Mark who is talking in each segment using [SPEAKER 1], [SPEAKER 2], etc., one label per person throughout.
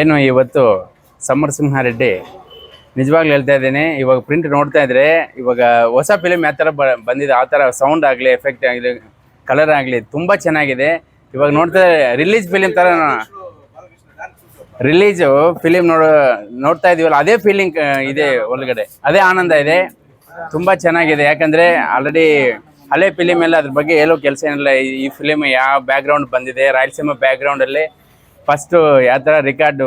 [SPEAKER 1] ಏನು ಇವತ್ತು ಸಮರ್ ಸಿಂಹಾರೆಡ್ಡಿ ನಿಜವಾಗ್ಲೂ ಹೇಳ್ತಾ ಇದ್ದೀನಿ, ಇವಾಗ ಪ್ರಿಂಟ್ ನೋಡ್ತಾ ಇದ್ರೆ ಇವಾಗ ಹೊಸ ಫಿಲಿಮ್ ಯಾವ ಥರ ಬಂದಿದೆ, ಆ ಥರ ಸೌಂಡ್ ಆಗಲಿ ಎಫೆಕ್ಟ್ ಆಗಲಿ ಕಲರ್ ಆಗಲಿ ತುಂಬ ಚೆನ್ನಾಗಿದೆ. ಇವಾಗ ನೋಡ್ತಾ ರಿಲೀಸ್ ಫಿಲಿಮ್ ಥರ ರಿಲೀಸು ಫಿಲಿಮ್ ನೋಡ, ನೋಡ್ತಾ ಇದೀವಲ್ಲ, ಅದೇ ಫೀಲಿಂಗ್ ಇದೆ ಒಳಗಡೆ. ಅದೇ ಆನಂದ ಇದೆ. ತುಂಬ ಚೆನ್ನಾಗಿದೆ. ಯಾಕಂದರೆ ಆಲ್ರೆಡಿ ಹಳೆ ಫಿಲಿಮ್ ಎಲ್ಲ ಅದ್ರ ಬಗ್ಗೆ ಹೇಳೋ ಕೆಲಸ ಏನಿಲ್ಲ. ಈ- ಫಿಲಿಮ್ ಯಾವ ಬ್ಯಾಕ್ಗ್ರೌಂಡ್ ಬಂದಿದೆ ರಾಯಲಸೀಮಾ ಬ್ಯಾಕ್ಗ್ರೌಂಡಲ್ಲಿ ಫಸ್ಟು ಯಾವ ಥರ ರೆಕಾರ್ಡ್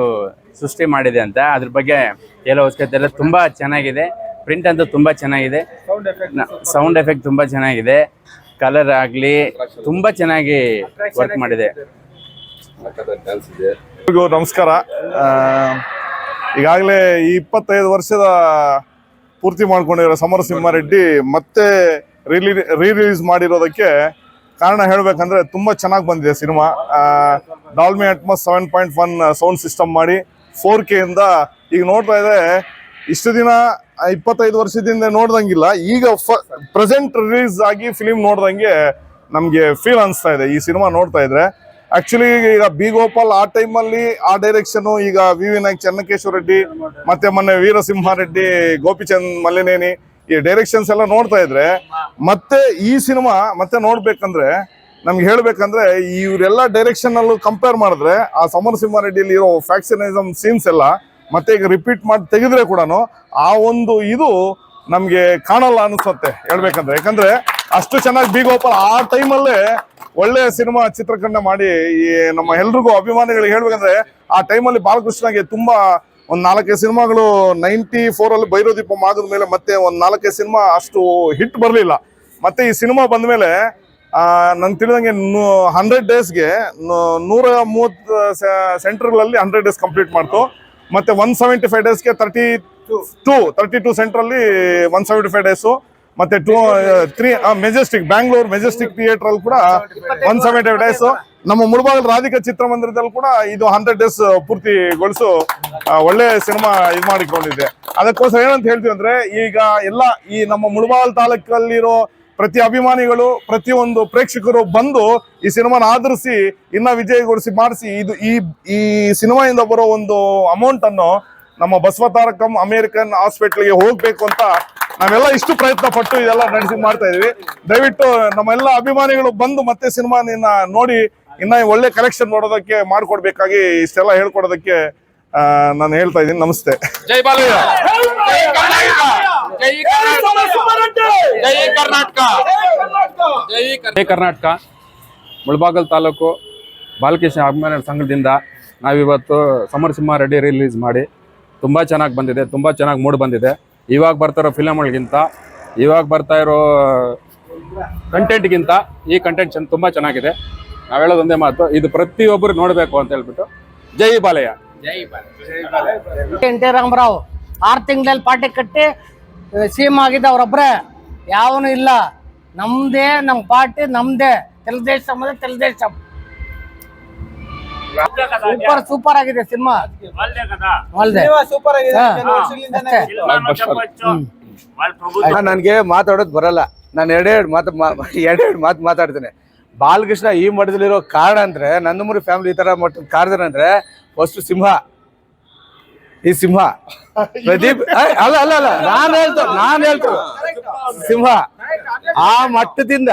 [SPEAKER 1] ಸೃಷ್ಟಿ ಮಾಡಿದೆ ಅಂತ ಅದ್ರ ಬಗ್ಗೆ ಹೇಳೋ ಅವಶ್ಯಕತೆ ತುಂಬಾ ತುಂಬ ಚೆನ್ನಾಗಿದೆ. ಪ್ರಿಂಟ್ ಅಂತೂ ತುಂಬ ಚೆನ್ನಾಗಿದೆ. ಸೌಂಡ್ ಎಫೆಕ್ಟ್ ತುಂಬ ಚೆನ್ನಾಗಿದೆ. ಕಲರ್ ಆಗಲಿ ತುಂಬ ಚೆನ್ನಾಗಿ ವರ್ಕ್ ಮಾಡಿದೆ.
[SPEAKER 2] ನಮಸ್ಕಾರ. ಆ, ಈಗಾಗಲೇ ಈ ಇಪ್ಪತ್ತೈದು ವರ್ಷದ ಪೂರ್ತಿ ಮಾಡ್ಕೊಂಡಿರೋ ಸಮರ ಸಿಂಹಾರೆಡ್ಡಿ ಮತ್ತೆ ರಿಲೀ ರೀ ರಿಲೀಸ್ ಮಾಡಿರೋದಕ್ಕೆ ಕಾರಣ ಹೇಳಬೇಕಂದ್ರೆ ತುಂಬ ಚೆನ್ನಾಗಿ ಬಂದಿದೆ cinema. Dolby Atmos seven point one sound system ಮಾಡಿ ಫೋರ್ ಕೆಯಿಂದ ಈಗ ನೋಡ್ತಾ ಇದ್ರೆ ಇಷ್ಟು ದಿನ ಇಪ್ಪತ್ತೈದು ವರ್ಷದಿಂದ ನೋಡ್ದಂಗಿಲ್ಲ. ಈಗ ಪ್ರೆಸೆಂಟ್ ರಿಲೀಸ್ ಆಗಿ ಫಿಲಿಮ್ ನೋಡ್ದಂಗೆ ನಮಗೆ ಫೀಲ್ ಅನಿಸ್ತಾ ಇದೆ ಈ ಸಿನಿಮಾ ನೋಡ್ತಾ ಇದ್ರೆ. ಆಕ್ಚುಲಿ ಈಗ ಬಿ ಗೋಪಾಲ್ ಆ ಟೈಮಲ್ಲಿ ಆ ಡೈರೆಕ್ಷನ್ ಈಗ ವಿ ವಿ ನಾಯಕ್ ಚೆನ್ನಕೇಶ್ವರ ರೆಡ್ಡಿ ಮತ್ತೆ ಮೊನ್ನೆ ವೀರಸಿಂಹಾರೆಡ್ಡಿ ಗೋಪಿಚಂದ್ ಮಲ್ಲಿನೇನಿ ಈ ಡೈರೆಕ್ಷನ್ಸ್ ಎಲ್ಲ ನೋಡ್ತಾ ಇದ್ರೆ ಮತ್ತೆ ಈ ಸಿನಿಮಾ ಮತ್ತೆ ನೋಡ್ಬೇಕಂದ್ರೆ ನಮ್ಗೆ ಹೇಳ್ಬೇಕಂದ್ರೆ ಇವರೆಲ್ಲ ಡೈರೆಕ್ಷನ್ ಅಲ್ಲೂ ಕಂಪೇರ್ ಮಾಡಿದ್ರೆ ಆ ಸಮರ ಸಿಂಹಾರೆಡ್ಡಿಯಲ್ಲಿ ಇರೋ ಫ್ಯಾಕ್ಷನಿಸಮ್ ಸೀನ್ಸ್ ಎಲ್ಲ ಮತ್ತೆ ಈಗ ರಿಪೀಟ್ ಮಾಡಿ ತೆಗೆದ್ರೆ ಕೂಡ ಆ ಒಂದು ಇದು ನಮ್ಗೆ ಕಾಣಲ್ಲ ಅನಿಸುತ್ತೆ ಹೇಳ್ಬೇಕಂದ್ರೆ. ಯಾಕಂದ್ರೆ ಅಷ್ಟು ಚೆನ್ನಾಗಿ ಬಿ ಗೋಪಾಲ್ ಆ ಟೈಮಲ್ಲೇ ಒಳ್ಳೆ ಸಿನಿಮಾ ಚಿತ್ರಕಂಡ ಮಾಡಿ ಈ ನಮ್ಮ ಎಲ್ರಿಗೂ ಅಭಿಮಾನಿಗಳಿಗೆ ಹೇಳ್ಬೇಕಂದ್ರೆ ಆ ಟೈಮಲ್ಲಿ ಬಾಲಕೃಷ್ಣಗೆ ತುಂಬಾ ಒಂದ್ ನಾಲ್ಕೈದು ಸಿನಿಮಾಗಳು ನೈಂಟಿ ಫೋರ್ ಅಲ್ಲಿ ಭೈರವದೀಪ ಮಾಗದ ಮೇಲೆ ಮತ್ತೆ ಒಂದು ನಾಲ್ಕೈದು ಸಿನಿಮಾ ಅಷ್ಟು ಹಿಟ್ ಬರಲಿಲ್ಲ. ಮತ್ತೆ ಈ ಸಿನಿಮಾ ಬಂದ್ಮೇಲೆ, ಆ ನನ್ ತಿಳಿದಂಗೆ ಹಂಡ್ರೆಡ್ ಡೇಸ್ಗೆ ನೂರ ಮೂವತ್ತು ಸೆಂಟರ್ಗಳಲ್ಲಿ ಹಂಡ್ರೆಡ್ ಡೇಸ್ ಕಂಪ್ಲೀಟ್ ಮಾಡ್ತು. ಮತ್ತೆ ಒನ್ ಸೆವೆಂಟಿ ಫೈವ್ ಡೇಸ್ಗೆ ತರ್ಟಿ ಟೂ ತರ್ಟಿ ಟೂ ಸೆಂಟ್ರಲ್ಲಿ ಒನ್ ಸೆವೆಂಟಿ ಫೈವ್ ಡೇಸು. ಮತ್ತೆ two three Majestic Bangalore Majestic theatre ಅಲ್ಲಿ ಕೂಡ ಒನ್ ಸೆವೆಂಟಿ ಫೈವ್ ಡೇಸ್. ನಮ್ಮ ಮುಳಬಾಗಲ್ ರಾಧಿಕಾ ಚಿತ್ರಮಂದಿರದಲ್ಲಿ ಕೂಡ ಇದು ಹಂಡ್ರೆಡ್ ಡೇಸ್ ಪೂರ್ತಿಗೊಳಿಸು ಒಳ್ಳೆ ಸಿನಿಮಾ ಇದು ಮಾಡಿಕೊಂಡಿದೆ. ಅದಕ್ಕೋಸ್ಕರ ಏನಂತ ಹೇಳ್ತೀವಿ ಅಂದ್ರೆ, ಈಗ ಎಲ್ಲ ಈ ನಮ್ಮ ಮುಳಬಾಗಲ್ ತಾಲೂಕಲ್ಲಿರೋ ಪ್ರತಿ ಅಭಿಮಾನಿಗಳು, ಪ್ರತಿಯೊಂದು ಪ್ರೇಕ್ಷಕರು ಬಂದು ಈ ಸಿನಿಮಾನ ಆಧರಿಸಿ, ಇನ್ನ ವಿಜಯಗೊಳಿಸಿ ಮಾಡಿಸಿ, ಇದು ಈ ಈ ಸಿನಿಮಾಯಿಂದ ಬರೋ ಒಂದು ಅಮೌಂಟ್ ಅನ್ನು ನಮ್ಮ ಬಸವ ತಾರಕಂ ಅಮೇರಿಕನ್ ಹಾಸ್ಪಿಟ್ಲಿಗೆ ಹೋಗ್ಬೇಕು ಅಂತ ನಾವೆಲ್ಲ ಇಷ್ಟು ಪ್ರಯತ್ನ ಪಟ್ಟು ಇದೆಲ್ಲ ನಡೆಸಿ ಮಾಡ್ತಾ ಇದೀವಿ. ದಯವಿಟ್ಟು ನಮ್ಮೆಲ್ಲ ಅಭಿಮಾನಿಗಳು ಬಂದು ಮತ್ತೆ ಸಿನಿಮಾ ನೋಡಿ ಇನ್ನ ಒಳ್ಳೆ ಕಲೆಕ್ಷನ್ ಮಾಡೋದಕ್ಕೆ ಮಾಡ್ಕೊಡ್ಬೇಕಾಗಿ ಇಷ್ಟೆಲ್ಲ ಹೇಳ್ಕೊಡೋದಕ್ಕೆ ನಾನು ಹೇಳ್ತಾ ಇದ್ದೀನಿ. ನಮಸ್ತೆ.
[SPEAKER 3] ಜೈ ಬಾಲಯ್ಯ. ಜೈ ಕರ್ನಾಟಕ. ಜೈ ಕರ್ನಾಟಕ. ಜೈ ಕರ್ನಾಟಕ. ಜೈ
[SPEAKER 4] ಜೈ ಕರ್ನಾಟಕ. ಮುಳಬಾಗಲ್ ತಾಲೂಕು ಬಾಲಕೃಷ್ಣ ಅಭಿಮಾನ ಸಂಘದಿಂದ ನಾವಿವತ್ತು ಸಮರಸಿಂಹ ರೆಡ್ಡಿ ರಿಲೀಸ್ ಮಾಡಿ ತುಂಬ ಚೆನ್ನಾಗಿ ಬಂದಿದೆ ತುಂಬ ಚೆನ್ನಾಗಿ ಮೂಡ್ ಬಂದಿದೆ. ಇವಾಗ ಬರ್ತಾ ಇರೋ ಫಿಲಮ್ಗಳಿಗಿಂತ ಇವಾಗ ಬರ್ತಾ ಇರೋ ಕಂಟೆಂಟ್ಗಿಂತ ಈ ಕಂಟೆಂಟ್ ಚೆನ್ನ ತುಂಬ ಚೆನ್ನಾಗಿದೆ. ನಾವ್ ಹೇಳೋದು ಒಂದೇ ಮಾತು ಇದು ಪ್ರತಿಯೊಬ್ಬರು ನೋಡಬೇಕು ಅಂತ ಹೇಳ್ಬಿಟ್ಟು ಜೈ ಬಾಲಯ್ಯ.
[SPEAKER 5] ಎನ್ ಟಿ ರಾಮರಾವ್ ಆರ್ ತಿಂಗಳಲ್ಲಿ ಪಾರ್ಟಿ ಕಟ್ಟಿ ಸಿಎಂ ಆಗಿದ್ದ ಅವರೊಬ್ಬರೇ ಯಾವನು ಇಲ್ಲ. ನಮ್ದೇ ನಮ್ ಪಾರ್ಟಿ ನಮ್ದೇ. ತೆಲುಗು ದೇಶ ತೆಲುಗು ದೇಶ. ಸೂಪರ್
[SPEAKER 6] ಸೂಪರ್ ಆಗಿದೆ ಸಿನಿಮಾ.
[SPEAKER 7] ನನ್ಗೆ ಮಾತಾಡೋದು ಬರಲ್ಲ. ನಾನು ಎರಡೆರಡು ಮಾತು ಎರಡೆರಡು ಮಾತು ಮಾತಾಡ್ತೇನೆ. ಬಾಲಕೃಷ್ಣ ಈ ಮಠದಲ್ಲಿರೋ ಕಾರಣ ಅಂದ್ರೆ ನಂದಮೂರಿ ಫ್ಯಾಮಿಲಿ ಈ ತರ ಮಠದ ಕಾರಣ ಅಂದ್ರೆ ಫಸ್ಟ್ ಸಿಂಹ. ಈ ಸಿಂಹ. ಪ್ರದೀಪ್ ಅಲ್ಲ ಅಲ್ಲ ಅಲ್ಲ ನಾನು ಹೇಳ್ತ ನಾನು ಹೇಳ್ತ. ಸಿಂಹ. ಆ ಮಟ್ಟದಿಂದ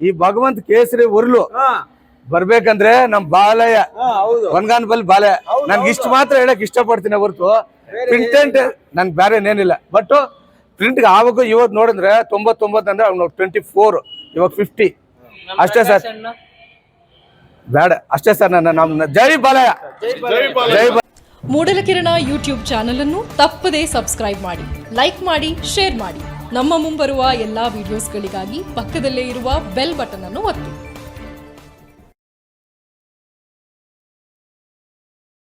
[SPEAKER 7] ಈ ಭಗವಂತ ಕೇಸರಿ ಉರ್ಲು ಬರ್ಬೇಕಂದ್ರೆ ನಮ್ ಬಾಲಯ್ಯ. ಒನ್ಗಾನ್ ಬಲ್ ಬಾಲಯ್ಯ. ನನ್ಗೆ ಇಷ್ಟು ಮಾತ್ರ ಹೇಳಕ್ ಇಷ್ಟಪಡ್ತೀನಿ ಹೊರತು. ಪ್ರಿಂಟೆಂಟ್ ನನ್ಗೆ ಬೇರೆ ಏನಿಲ್ಲ. ಬಟ್ ಪ್ರಿಂಟ್ಗೆ ಆವಾಗ ಇವತ್ತು ನೋಡಿದ್ರೆ ತೊಂಬತ್ತೊಂಬತ್ತು ಅಂದ್ರೆ ಟ್ವೆಂಟಿ ಫೋರ್ ಇವಾಗ ಫಿಫ್ಟಿ ಅಷ್ಟೇ ಸರ್. ಬೇಡ ಅಷ್ಟೇ ಸರ್ ನನ್ನ ನಮ್ಮ ಜೈ ಬಾಲಯ್ಯ. ಜೈ
[SPEAKER 8] ಮೂಡಲಕಿರಣ ಯೂಟ್ಯೂಬ್ ಚಾನೆಲ್ ಅನ್ನು ತಪ್ಪದೇ ಸಬ್ಸ್ಕ್ರೈಬ್ ಮಾಡಿ ಲೈಕ್ ಮಾಡಿ ಶೇರ್ ಮಾಡಿ. ನಮ್ಮ ಮುಂಬರುವ ಎಲ್ಲಾ ವಿಡಿಯೋಸ್ಗಳಿಗಾಗಿ ಪಕ್ಕದಲ್ಲೇ ಇರುವ ಬೆಲ್ ಬಟನ್ ಅನ್ನು ಒತ್ತಿ.